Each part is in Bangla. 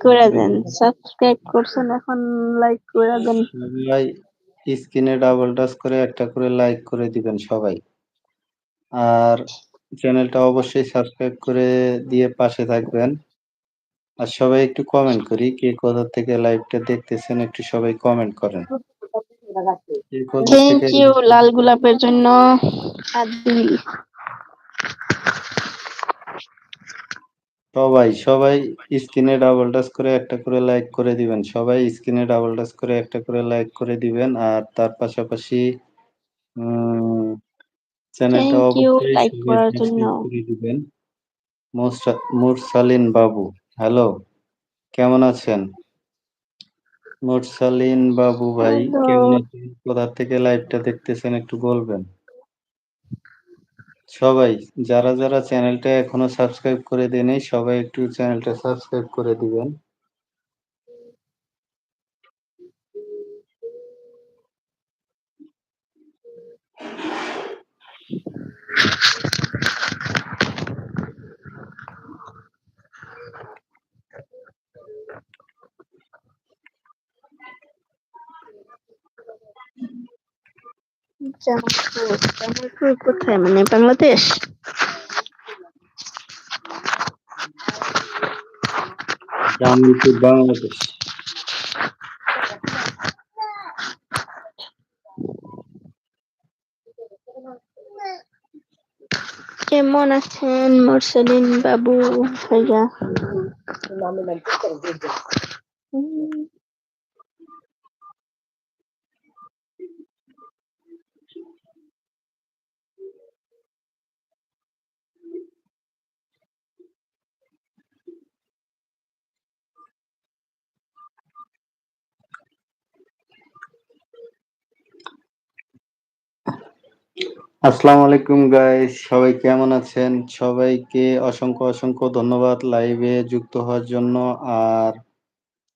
করে দেন। সাবস্ক্রাইব করছেন এখন লাইক করে দেন। সবাই স্ক্রিনে ডাবল টাচ করে একটা করে লাইক করে দিবেন সবাই। আর চ্যানেলটা অবশ্যই সাবস্ক্রাইব করে দিয়ে পাশে থাকবেন। আর সবাই একটু কমেন্ট করি কে কোথা থেকে লাইভটা দেখতেছেন একটু সবাই কমেন্ট করেন। থ্যাংক ইউ লাল গোলাপের জন্য। সবাই সবাই স্ক্রিনে ডাবল টাচ করে একটা করে লাইক করে দিবেন। সবাই স্ক্রিনে ডাবল টাচ করে একটা করে লাইক করে দিবেন আর তার পাশাপাশি চ্যানেলটা অবশ্যই করার জন্য। দিবেন। মুরসা- মুরসালিন বাবু হ্যালো কেমন আছেন? মুরসালিন বাবু ভাই. কেমন আছেন? কোথা থেকে লাইভটা দেখতেছেন একটু বলবেন? সবাই, যারা যারা চ্যানেলটা এখনও সাবস্ক্রাইব করে দেয় নাই সবাই একটু চ্যানেলটা সাবস্ক্রাইব করে দিবেন। জামালপুর জামালপুর কোথায়? মানে বাংলাদেশ? জামালপুর বাংলাদেশ। কেমন আছেন মুরসালিন বাবু ভাইয়া? আসসালামু আলাইকুম গাইস সবাই কেমন আছেন? সবাইকে অসংখ্য অসংখ্য ধন্যবাদ লাইভে যুক্ত হওয়ার জন্য। আর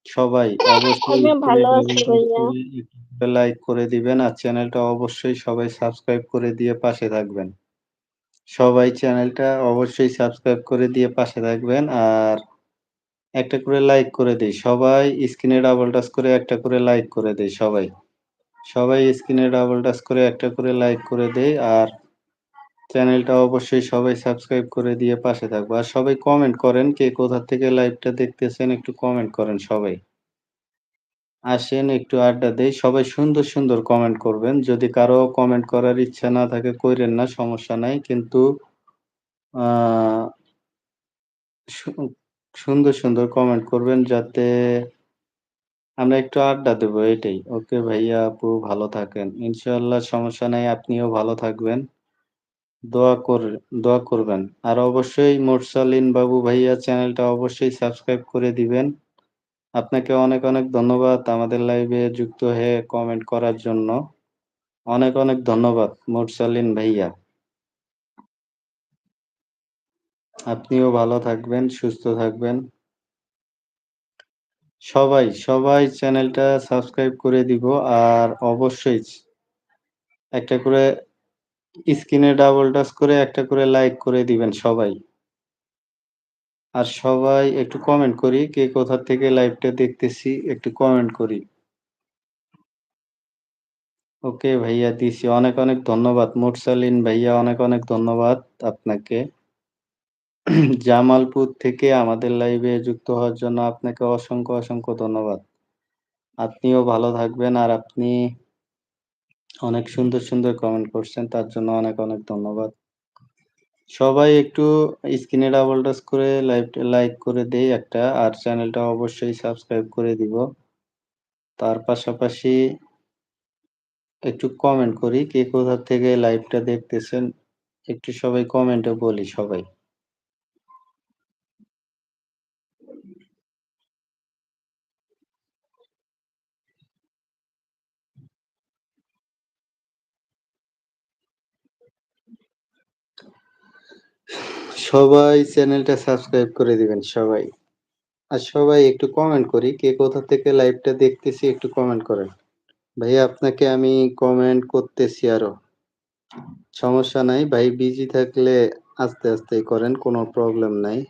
সবাই অবশ্যই লাইক করে দিবেন। আর চ্যানেলটা অবশ্যই সবাই সাবস্ক্রাইব করে দিয়ে পাশে থাকবেন। সবাই চ্যানেলটা অবশ্যই সাবস্ক্রাইব করে দিয়ে পাশে থাকবেন। আর একটা করে লাইক করে দিই। সবাই স্ক্রিনে ডাবল টাচ করে একটা করে লাইক করে দেই সবাই। সবাই স্ক্রিনে ডাবল টাচ করে, একটা করে লাইক করে দেই আর চ্যানেলটা অবশ্যই সবাই সাবস্ক্রাইব করে দিয়ে পাশে থাকব। আর সবাই কমেন্ট করেন কে কোথা থেকে লাইভটা দেখতেছেন, একটু কমেন্ট করেন সবাই। আসেন, একটু আড্ডা দেই, সবাই সুন্দর সুন্দর কমেন্ট করবেন। যদি কারও কমেন্ট করার ইচ্ছা না থাকে, কইরেন না, সমস্যা নাই। কিন্তু সুন্দর সুন্দর কমেন্ট করবেন যাতে আমরা একটু আড্ডা দেবো, এটাই। ওকে ভাইয়া, আপু ভালো থাকেন। ইনশাআল্লাহ সমস্যা নাই, আপনিও ভালো থাকবেন। দোয়া কর, দোয়া করবেন। আর অবশ্যই মোরসালিন বাবু ভাইয়া চ্যানেলটা অবশ্যই সাবস্ক্রাইব করে দিবেন। আপনাকে অনেক অনেক ধন্যবাদ আমাদের লাইভে যুক্ত হয়ে কমেন্ট করার জন্য। অনেক অনেক ধন্যবাদ মোরসালিন ভাইয়া। আপনিও ভালো থাকবেন, সুস্থ থাকবেন। সবাই সবাই চ্যানেলটা সাবস্ক্রাইব করে দিব আর অবশ্যই একটা করে স্ক্রিনে ডাবল টাচ করে একটা করে লাইক করে দিবেন সবাই। আর সবাই একটু কমেন্ট করি, কে কোথা থেকে লাইভটা দেখতেছি একটু কমেন্ট করি। ওকে ভাইয়া দিছি, অনেক অনেক ধন্যবাদ। মুরসালিন ভাইয়া, অনেক অনেক ধন্যবাদ আপনাকে। জামালপুর থেকে আমাদের লাইভে যুক্ত হওয়ার জন্য আপনাকে অসংখ্য অসংখ্য ধন্যবাদ। আপনিও ভালো থাকবেন আর আপনি অনেক সুন্দর সুন্দর কমেন্ট করছেন, তার জন্য অনেক অনেক ধন্যবাদ। সবাই একটু স্ক্রিনে ডাবল টাচ করে লাইভ লাইক করে দেই একটা, আর চ্যানেলটা অবশ্যই সাবস্ক্রাইব করে দিব। তার পাশাপাশি একটু কমেন্ট করি, কে কোথা থেকে লাইভটা দেখতেছেন, একটু সবাই কমেন্টে বলি সবাই। সবাই চ্যানেলটা সাবস্ক্রাইব করে দিবেন, সবাই। আর সবাই একটু কমেন্ট করি, কে কোথা থেকে লাইভটা দেখতেছি একটু কমেন্ট করেন। ভাই আপনাকে আমি কমেন্ট করতেছি আরও। সমস্যা নাই, ভাই বিজি থাকলে আস্তে আস্তে করেন, কোনো প্রবলেম নাই।